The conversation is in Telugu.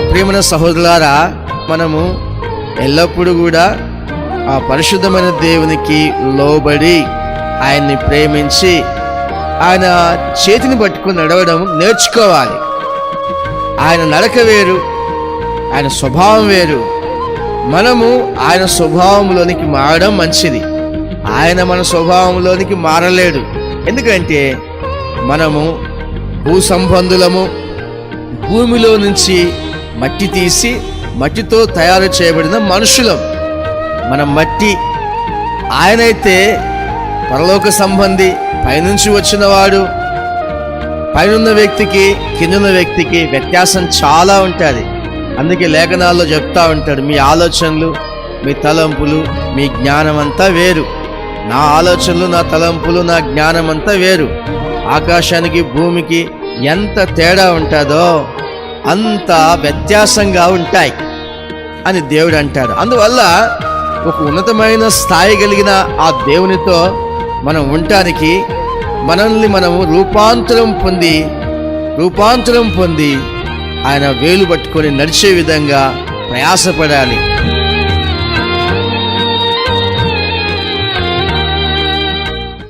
ప్రియమైన సహోదరులారా మనము ఎల్లప్పుడూ కూడా ఆ పరిశుద్ధమైన దేవునికి లోబడి ఆయన్ని ప్రేమించి ఆయన చేతిని పట్టుకుని నడవడం నేర్చుకోవాలి. ఆయన నడక వేరు ఆయన స్వభావం వేరు. మనము ఆయన స్వభావంలోనికి మారడం మంచిది. ఆయన మన స్వభావంలోనికి మారలేడు. ఎందుకంటే మనము భూ సంబంధులము భూమిలో నుంచి మట్టి తీసి మట్టితో తయారు చేయబడిన మనుషులం. మన మట్టి ఆయనైతే పరలోక సంబంధి పైనుంచి వచ్చినవాడు. పైనున్న వ్యక్తికి కిందున్న వ్యక్తికి వ్యత్యాసం చాలా ఉంటుంది. అందుకే లేఖనాల్లో చెప్తా ఉంటాడు మీ ఆలోచనలు మీ తలంపులు మీ జ్ఞానం అంతా వేరు. నా ఆలోచనలు నా తలంపులు నా జ్ఞానం అంతా వేరు. ఆకాశానికి భూమికి ఎంత తేడా ఉంటుందో అంత వ్యత్యాసంగా ఉంటాయి అని దేవుడు అంటాడు అందువల్ల ఒక ఉన్నతమైన స్థాయి కలిగిన ఆ దేవునితో మనం ఉండటానికి మనల్ని మనము రూపాంతరం పొంది రూపాంతరం పొంది ఆయన వేలు పట్టుకొని నడిచే విధంగా ప్రయాసపడాలి.